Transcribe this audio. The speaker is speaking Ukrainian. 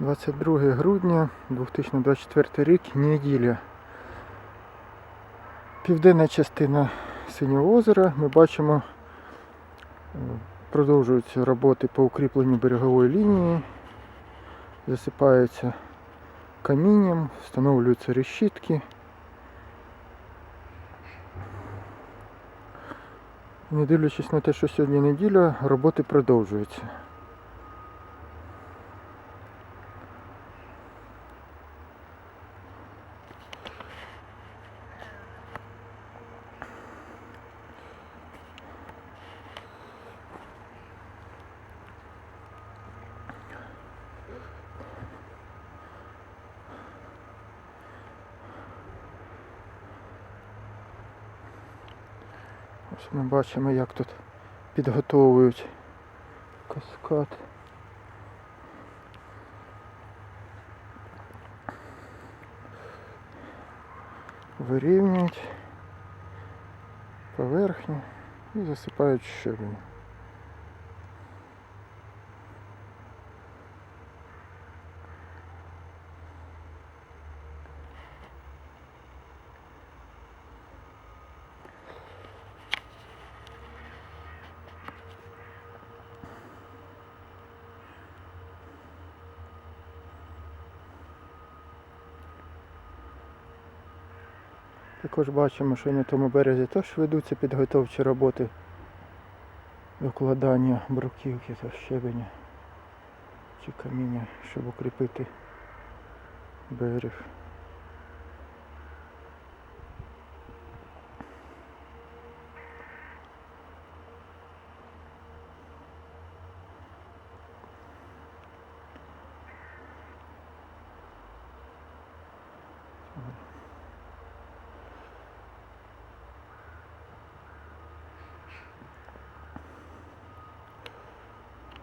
22 грудня 2024 рік, неділя. Південна частина Синього озера. Ми бачимо, е, продовжуються роботи по укріпленню берегової лінії. Засипаються камінням, встановлюються решітки. Не дивлячись на те, що сьогодні неділя, роботи продовжуються. Ось ми бачимо, як тут підготовують каскад. Вирівнюють поверхню і засипають щебень. Також бачимо, що на тому березі теж ведуться підготовчі роботи докладання бруківки та щебеня чи каміння, щоб укріпити берег.